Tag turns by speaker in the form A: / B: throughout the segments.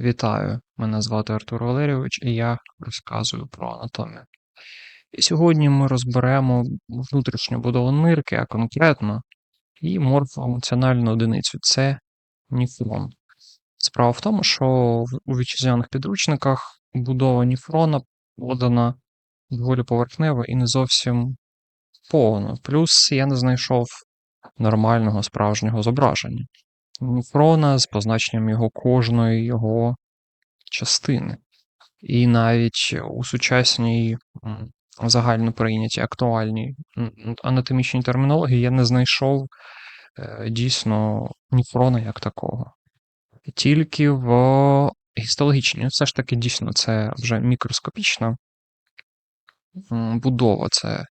A: Вітаю! Мене звати Артур Валерійович і я розказую про анатомію. І сьогодні ми розберемо внутрішню будову нирки, а конкретно її морфофункціональну одиницю це ніфрон. Справа в тому, що у вітчизняних підручниках будова ніфрона подана доволі поверхнево і не зовсім повно. Плюс я не знайшов нормального справжнього зображення ніфрона з позначенням його кожної його частини. І навіть у сучасній загально прийнятій актуальній анатомічній термінології я не знайшов е, дійсно ніфрона як такого. Тільки в гістологічній, ну, все ж таки дійсно це вже мікроскопічна будова, це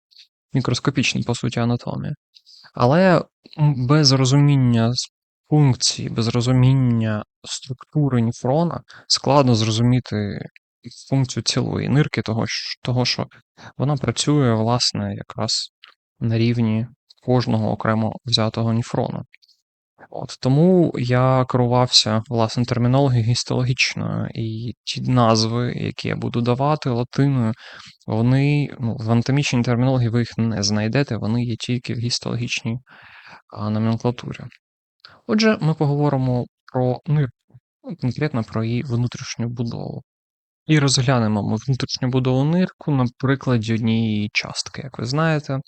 A: мікроскопічна, по суті, анатомія. Але без розуміння функції, без розуміння структури ніфрона складно зрозуміти функцію цілої нирки, того, того що вона працює, власне, якраз на рівні кожного окремо взятого ніфрона. От, тому я керувався власне термінологією гістологічною, і ті назви, які я буду давати латиною, вони ну, в анатомічній термінології ви їх не знайдете, вони є тільки в гістологічній номенклатурі. Отже, ми поговоримо про нирку, конкретно про її внутрішню будову. І розглянемо ми внутрішню будову нирку на прикладі однієї частки. Як ви знаєте,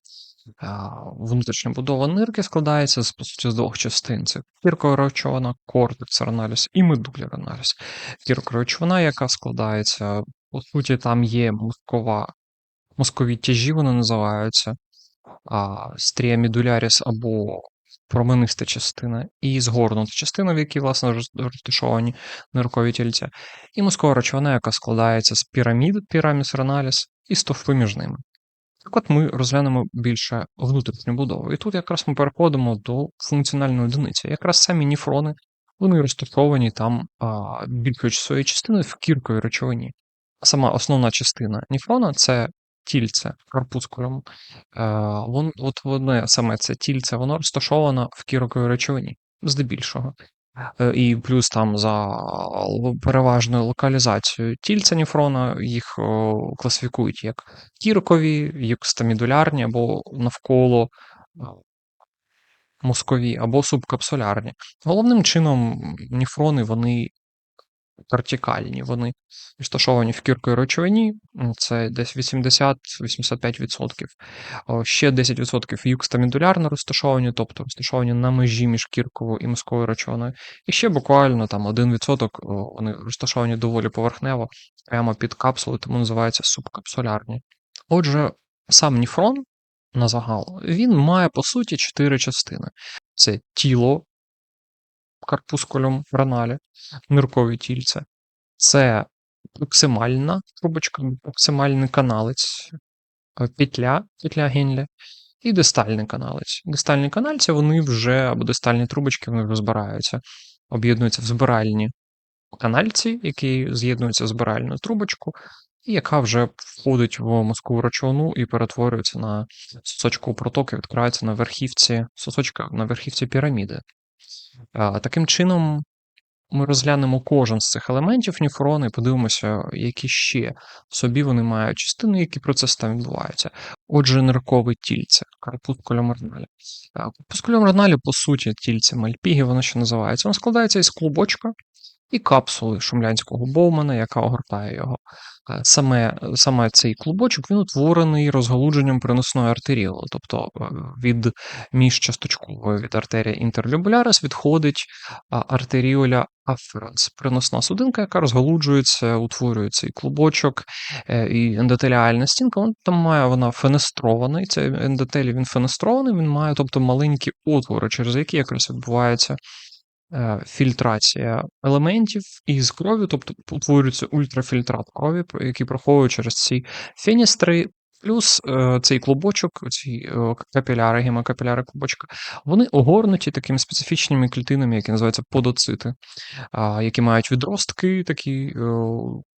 A: внутрішня будова нирки складається з, по суті, з двох частин: це кіркоречовина, кортекс реналіс і медуля реналіс. Кіркоречовина, яка складається, по суті, там є мозкова, мозкові тяжі, вони називаються, стрія медуляріс або промениста частина, і згорнута частина, в якій, власне, розташовані ниркові тільця, і мозкова речовина, яка складається з пірамід, піраміс реналіс, і стовпи між ними. Так от ми розглянемо більше внутрішню будову. І тут якраз ми переходимо до функціональної одиниці. Якраз самі ніфрони, вони розташовані там більшою своєю частиною в кірковій речовині. Сама основна частина ніфрона це тільце корпускулум. Е, вон, от воно саме це тільце, воно розташовано в кірковій речовині, здебільшого. Е, І плюс там за переважною локалізацією тільця ніфрона їх класифікують як кіркові, юкстамідулярні або навколо а, мозкові, або субкапсулярні. Головним чином ніфрони вони вертикальні, вони розташовані в кірковій речовині, це десь 80-85%. Ще 10% юкстамідулярно розташовані, тобто розташовані на межі між кірковою і мозковою речовиною. І ще буквально там 1% вони розташовані доволі поверхнево, прямо під капсулою, тому називаються субкапсулярні. Отже, сам ніфрон на загал, він має по суті чотири частини: це тіло карпускулюм раналі, ниркові тільце, це проксимальна трубочка, проксимальний каналець, е, петля, петля Генля, і дистальний каналець. Дистальні канальці, вони вже, або дистальні трубочки, вони вже збираються, об'єднуються в збиральні канальці, які з'єднуються в збиральну трубочку, і яка вже входить в мозкову речовину і перетворюється на сосочкову протоки, відкривається на верхівці сосочка, на верхівці піраміди. Таким чином, ми розглянемо кожен з цих елементів ніфрона і подивимося, які ще в собі вони мають частини, які процеси там відбуваються. Отже, ниркове тільце. Карпускулюм реналі, по суті, тільце мальпіги, воно ще називається. Воно складається із клубочка і капсули шумлянського Боумана, яка огортає його. Е, Саме, саме цей клубочок він утворений розгалудженням переносної артеріоли, тобто е, від міжчасточкової від артерія інтерлюбулярис відходить артеріоля аференс, переносна судинка, яка розгалуджується, утворює цей клубочок е, і ендотеліальна стінка. Вон там має вона фенестрований. Цей ендотелій він фенестрований, він має тобто маленькі отвори, через які якраз відбувається фільтрація елементів із крові, тобто утворюється ультрафільтрат крові, який проходить через ці феністри. Плюс е, цей клубочок, ці е, капіляри, гемокапіляри клубочка, вони огорнуті такими специфічними клітинами, які називаються подоцити, які мають відростки такі е,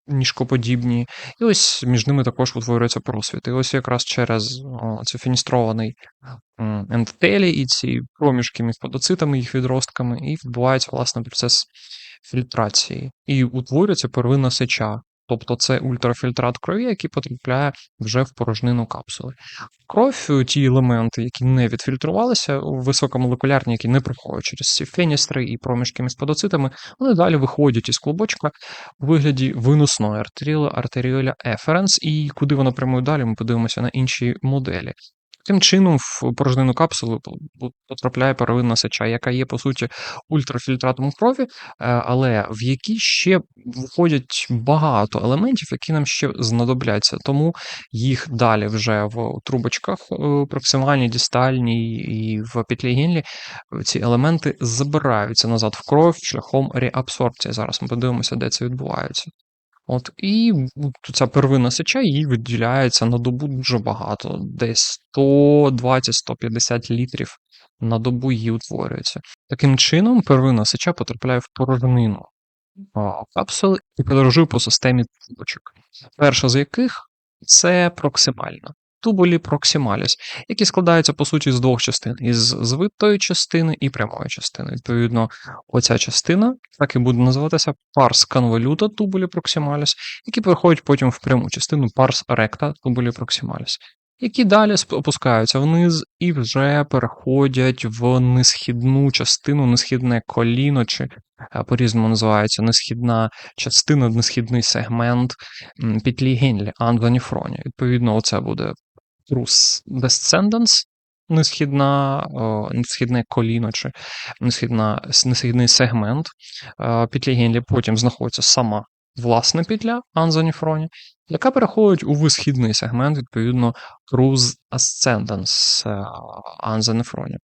A: ніжкоподібні, і ось між ними також утворюється просвіт. І ось якраз через цей фіністрований ендотелій і ці проміжки між подоцитами, їх відростками, і відбувається власне процес фільтрації і утворюється первинна сеча. Тобто це ультрафільтрат крові, який потрапляє вже в порожнину капсули. Кров, е, ті елементи, які не відфільтрувалися, високомолекулярні, які не проходять через ці феністри і проміжки між подоцитами, вони далі виходять із клубочка у вигляді виносної артеріоли, артеріоля еференс, і куди воно прямує далі, ми подивимося на інші моделі. Таким чином, в порожнину капсули потрапляє первинна сеча, яка є, по суті, ультрафільтратом крові, е, але в якій ще входять багато елементів, які нам ще знадобляться. Тому їх далі вже в трубочках е, проксимальній, дістальній і в петлі Генлі ці елементи забираються назад в кров шляхом реабсорбції. Зараз ми подивимося, де це відбувається. От, І ця первинна сеча її відділяється на добу дуже багато, десь 120-150 літрів на добу її утворюється. Таким чином, первинна сеча потрапляє в порожнину капсули і подорожує по системі трубочок. Перша з яких це проксимальна тубулі проксималіс, які складаються по суті з двох частин: із звитої частини і прямої частини. Відповідно, оця частина так і буде називатися парс конволюта тубулі проксималіс, які переходять потім в пряму частину парс ректа тубулі проксималіс. Які далі опускаються вниз і вже переходять в несхідну частину, несхідне коліно, чи е, по-різному називається несхідна частина, несхідний сегмент петлі Генлі. Відповідно, оце буде Trus Descendants, несхідна, несхідне коліно чи несхідна, несхідний сегмент петлі Генлі. Потім знаходиться сама власна петля Анзаніфроні, яка переходить у висхідний сегмент, відповідно, Cruz Ascendance Анзаніфроні.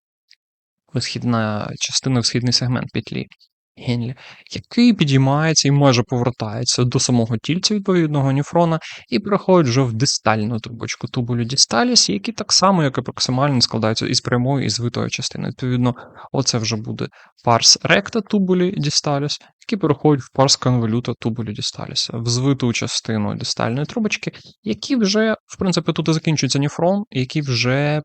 A: Висхідна частина, висхідний сегмент петлі. Генлі, який підіймається і майже повертається до самого тільця відповідного ніфрона і переходить вже в дистальну трубочку тубулю дісталіс, які так само, як і проксимально, складаються із прямої і звитої частини. Відповідно, оце вже буде парс ректа тубулі дісталіс, який переходить в парс конволюта тубулі дісталіс, в звиту частину дистальної трубочки, які вже, в принципі, тут і закінчується ніфрон, які вже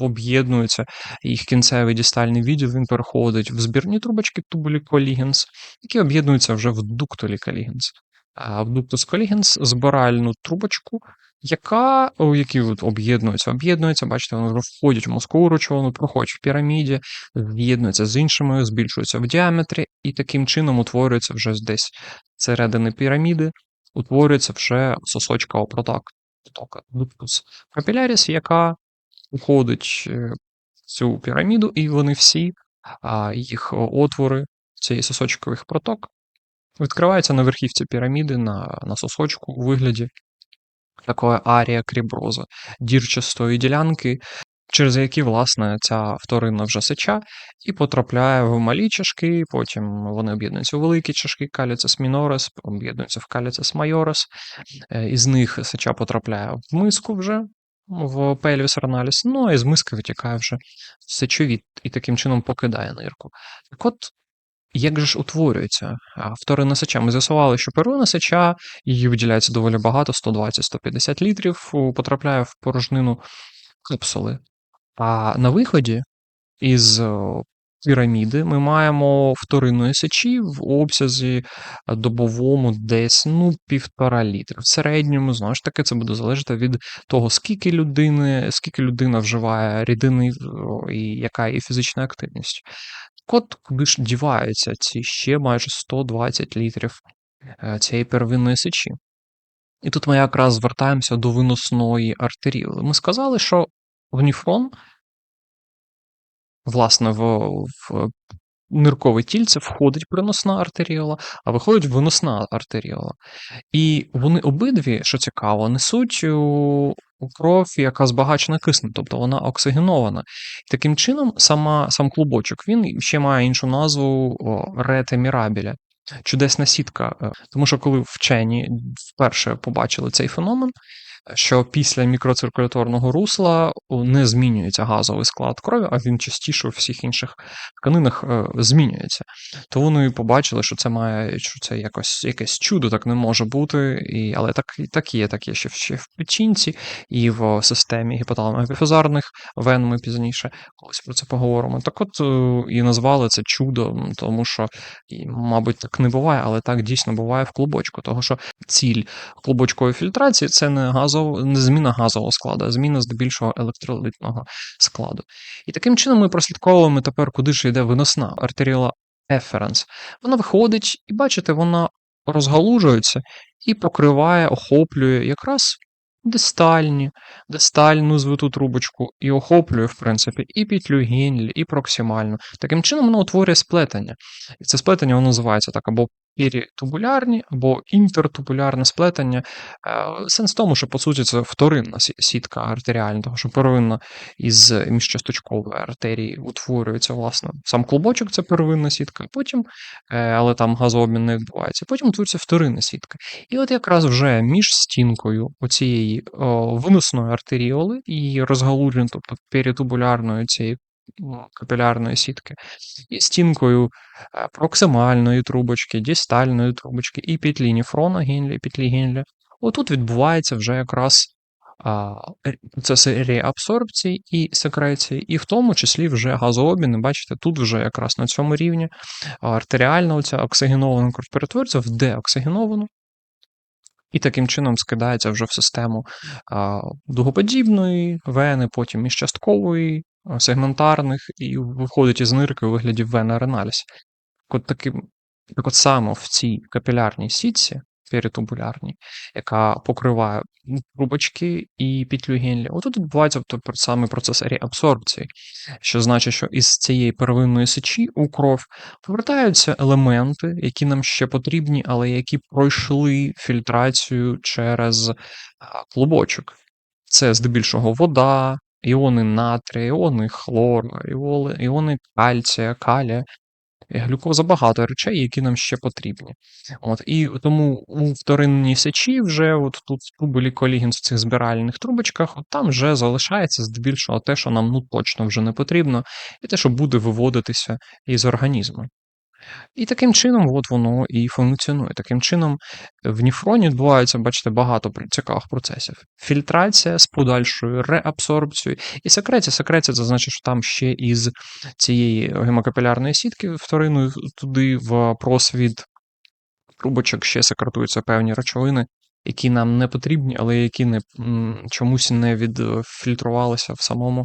A: об'єднуються їх кінцевий дістальний відділ, він переходить в збірні трубочки тубулі колігенс, які об'єднуються вже в дуктолі колігенс. А в дуктус колігенс збиральну трубочку, яка, які об'єднуються, об'єднуються, бачите, вони вже входять в мозкову речовину, проходять в піраміді, з'єднуються з іншими, збільшуються в діаметрі, і таким чином утворюється вже десь середини піраміди, утворюється вже сосочка опротак. Дуктус капіляріс, яка уходить е, в цю піраміду, і вони всі, їх отвори цієї сосочкових проток відкриваються на верхівці піраміди на на сосочку у вигляді такої арія кріброза, дірчастої ділянки, через які, власне, ця вторинна вже сеча і потрапляє в малі чашки, потім вони об'єднуються у великі чашки, каліцес мінорес, об'єднуються в каліцес майорес, е, із них сеча потрапляє в миску вже, в пельвіс аналіз. ну і з миски витікає вже сечовід і таким чином покидає нирку. Так от, як же ж утворюється вторинна сеча? Ми з'ясували, що первинна сеча, її виділяється доволі багато, 120-150 літрів, потрапляє в порожнину капсули. А на виході із піраміди ми маємо вторинної сечі в обсязі е, добовому десь ну, півтора літра. В середньому, знову ж таки, це буде залежати від того, скільки людини, скільки людина вживає рідини і яка є фізична активність. Так от, куди ж діваються ці ще майже 120 літрів е, цієї первинної сечі. І тут ми якраз звертаємося до виносної артеріоли. Ми сказали, що в ніфрон власне, в, в ниркове тільце входить приносна артеріола, а виходить виносна артеріола. І вони обидві, що цікаво, несуть у кров, яка збагачена киснем, тобто вона оксигенована. Таким чином, сама, сам клубочок він ще має іншу назву рете мірабіля. Чудесна сітка. Е, тому що коли вчені вперше побачили цей феномен, що після мікроциркуляторного русла не змінюється газовий склад крові, а він частіше у всіх інших тканинах е, змінюється. То вони побачили, що це має що це якось якесь чудо, так не може бути. І, але так, так є, так є ще, в- ще в печінці і в системі гіпоталамо-епіфізарних вен ми пізніше колись про це поговоримо. Так от е, і назвали це чудом, тому що, і, мабуть, так не буває, але так дійсно буває в клубочку. Тому що ціль клубочкової фільтрації це не газов, не зміна газового складу, а зміна здебільшого електролитного складу. І таким чином ми прослідковуємо тепер, куди ж йде виносна артеріола еференс. Вона виходить, і бачите, вона розгалужується і покриває, охоплює якраз дистальні, дистальну звиту трубочку і охоплює, в принципі, і петлю Генлі, і проксимальну. Таким чином воно утворює сплетення. І це сплетення воно називається так або перітубулярні, або інтертубулярне сплетення. Е, Сенс в тому, що по суті це вторинна сітка артеріальна, тому що первинна із міжчасточкової артерії утворюється власне сам клубочок, це первинна сітка, потім, е, але там газообмін не відбувається. Потім утворюється вторинна сітка. І от якраз вже між стінкою оцієї виносної артеріоли і розгалудження, тобто перітубулярної цієї капілярної сітки, і стінкою проксимальної трубочки, дістальної трубочки і петлі ніфрона Генлі, петлі Генлі. Отут відбувається вже якраз процеси реабсорбції і секреції, і в тому числі вже газообміни. Бачите, тут вже якраз на цьому рівні артеріальна оксигенована кров перетворюється в деоксигеновану, і таким чином скидається вже в систему дугоподібної вени, потім міжчасткової, а, сегментарних, і виходить із нирки у вигляді вена реналіс. Так от саме в цій капілярній сітці, перитубулярній, яка покриває трубочки і петлю Генлі, отут відбувається тобто, саме процес реабсорбції, що значить, що із цієї первинної сечі у кров повертаються елементи, які нам ще потрібні, але які пройшли фільтрацію через клубочок. Це здебільшого вода, іони натрія, іони іони, іони кальція, калія. І Глюкоза багато речей, які нам ще потрібні. От, і тому у вторинній сечі вже от тут тубулі колігін в цих збиральних трубочках, от там вже залишається здебільшого те, що нам ну точно вже не потрібно, і те, що буде виводитися із організму. І таким чином, от воно і функціонує. Таким чином, в ніфроні відбувається, бачите, багато цікавих процесів. Фільтрація з подальшою реабсорбцією і секреція. Секреція це значить, що там ще із цієї гемокапілярної сітки вториною туди в просвіт трубочок ще секретуються певні речовини, які нам не потрібні, але які не, чомусь не відфільтрувалися в самому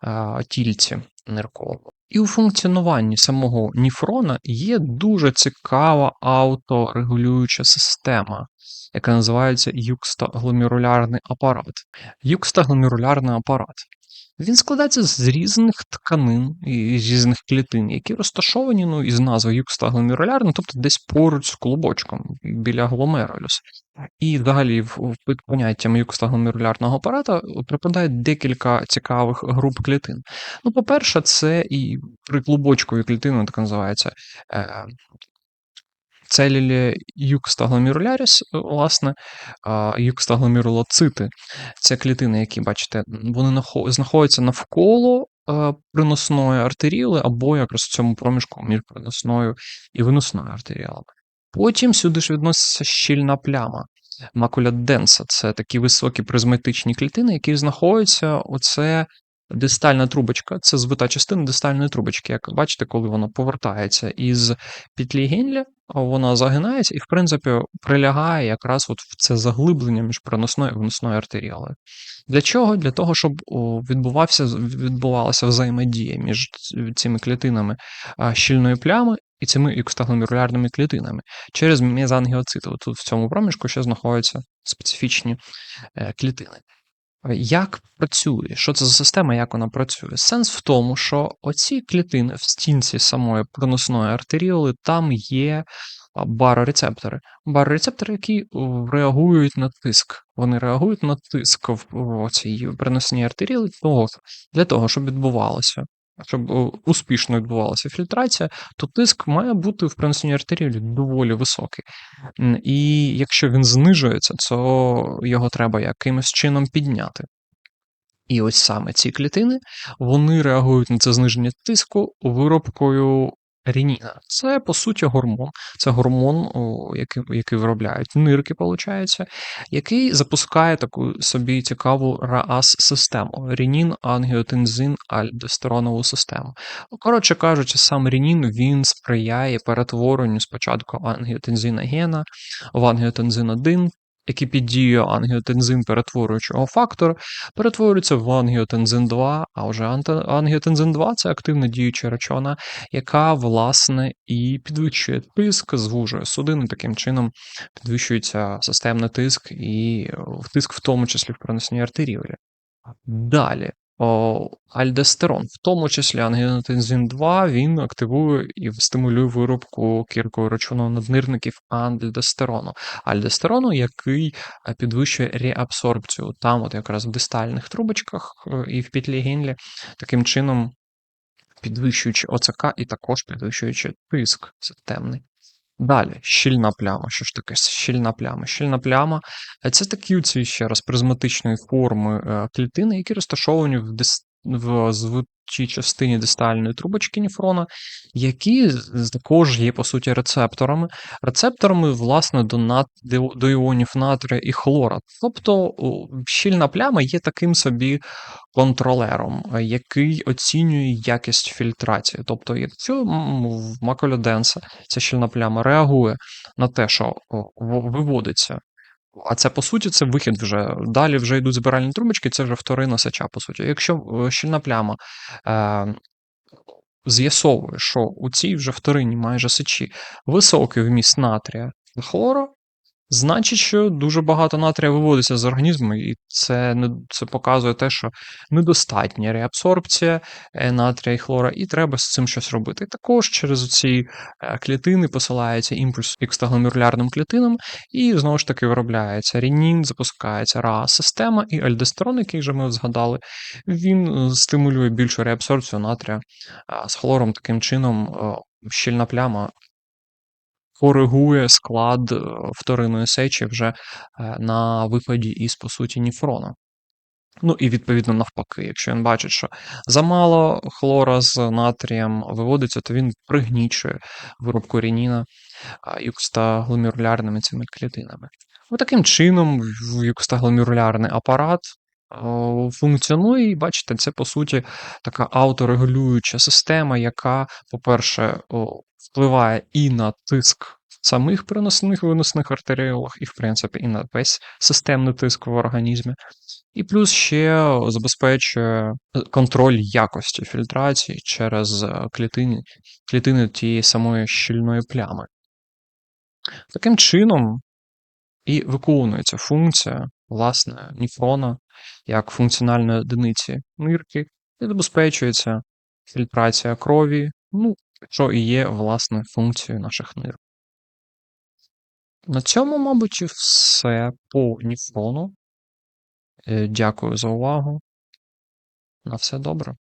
A: а, тільці нирковому. І у функціонуванні самого ніфрона є дуже цікава ауторегулююча система, яка називається юкстогломерулярний апарат. Юкстогломерулярний апарат. Він складається з різних тканин і з різних клітин, які розташовані ну, із назви юкстогломерулярний, тобто десь поруч з клубочком біля гломерулюс. І в під поняттям юкстогломерулярного апарата припадає декілька цікавих груп клітин. Ну, по-перше, це і приклубочкові клітини, так називається. Е, Целілі юкстагломеруляріс, власне, а, юкстагломерулоцити. Це клітини, які, бачите, вони знаходяться навколо е, приносної артеріоли або якраз в цьому проміжку між приносною і виносною артеріолами. Потім сюди ж відноситься щільна пляма. Макуля денса це такі високі призматичні клітини, які знаходяться оце дистальна трубочка, це звита частина дистальної трубочки. Як бачите, коли вона повертається із петлі Генля, вона загинається і, в принципі, прилягає якраз от в це заглиблення між переносною і виносною артеріолою. Для чого? Для того, щоб відбувався, відбувалася взаємодія між цими клітинами щільної плями і цими ікстагломерулярними клітинами через мезангіоцити. Тут в цьому проміжку ще знаходяться специфічні е, клітини. Як працює? Що це за система, як вона працює? Сенс в тому, що оці клітини в стінці самої проносної артеріоли там є барорецептори. Барорецептори, які реагують на тиск. Вони реагують на тиск в, цій переносній артеріолі для того, щоб відбувалося щоб е, успішно відбувалася фільтрація, то тиск має бути в проносній артерії доволі високий. І якщо він знижується, то його треба якимось чином підняти. І ось саме ці клітини вони реагують на це зниження тиску виробкою реніна. Це по суті гормон. Це гормон, який, який виробляють нирки, виходить, який запускає таку собі цікаву РААС-систему: ренін, ангіотензин, альдостеронову систему. Коротше кажучи, сам ренін він сприяє перетворенню спочатку ангіотензина гена в ангіотензин 1, який під дією ангіотензин перетворюючого фактора, перетворюється в ангіотензин 2, а вже ангіотензин 2 це активна діюча речовина, яка, власне, і підвищує тиск, звужує судини, таким чином підвищується системний тиск і тиск, в тому числі в переносній артеріолі. Далі. О, альдостерон, в тому числі ангіотензин 2, він активує і стимулює виробку кіркової речовини наднирників альдостерону. Альдостерону, який е, підвищує реабсорбцію там, от якраз в дистальних трубочках е, і в петлі Генлі, таким чином підвищуючи ОЦК і також підвищуючи тиск системний. Далі, щільна пляма. Що ж таке щільна пляма? Щільна пляма це такі ці ще раз призматичної форми е, клітини, які розташовані в. В звучій частині дистальної трубочки ніфрона, які також є, по суті, рецепторами. Рецепторами, власне, до, нат... до іонів натрія і хлора. Тобто щільна пляма є таким собі контролером, який оцінює якість фільтрації. Тобто, якщо в макулоденса ця щільна пляма реагує на те, що виводиться. А це по суті це вихід вже. Далі вже йдуть збиральні трубочки, це вже вторина сеча, по суті. Якщо е, щільна пляма е, з'ясовує, що у цій вже вторині майже сечі високий вміст натрія та хлору, Значить, що дуже багато натрія виводиться з організму, і це не це показує те, що недостатня реабсорбція е, натрія і хлора, і треба з цим щось робити. Також через ці е, клітини посилається імпульс ікстагломерулярним клітинам, і знову ж таки виробляється ренін, запускається РАА-система, і альдостерон, який вже ми згадали, він е, стимулює більшу реабсорбцію натрія з хлором. Таким чином щільна пляма коригує склад е, вторинної сечі вже е, на випаді із, по суті, ніфрона. Ну і відповідно навпаки, якщо він бачить, що замало хлора з натрієм виводиться, то він пригнічує виробку реніна юкстагломерулярними цими клітинами. Ось таким чином юкстагломерулярний апарат функціонує, і бачите, це по суті така авторегулююча система, яка, по-перше, впливає і на тиск самих переносних виносних артеріолах, і, в принципі, і на весь системний тиск в організмі. І плюс ще забезпечує е, контроль якості фільтрації через е, клітини, клітини тієї самої щільної плями. Таким чином і виконується функція, власне, ніфрона як функціональної одиниці нирки, і забезпечується фільтрація крові, ну, що і є, власне, функцією наших нирок. На цьому, мабуть, все по ніфрону. Е, Дякую за увагу. На все добре.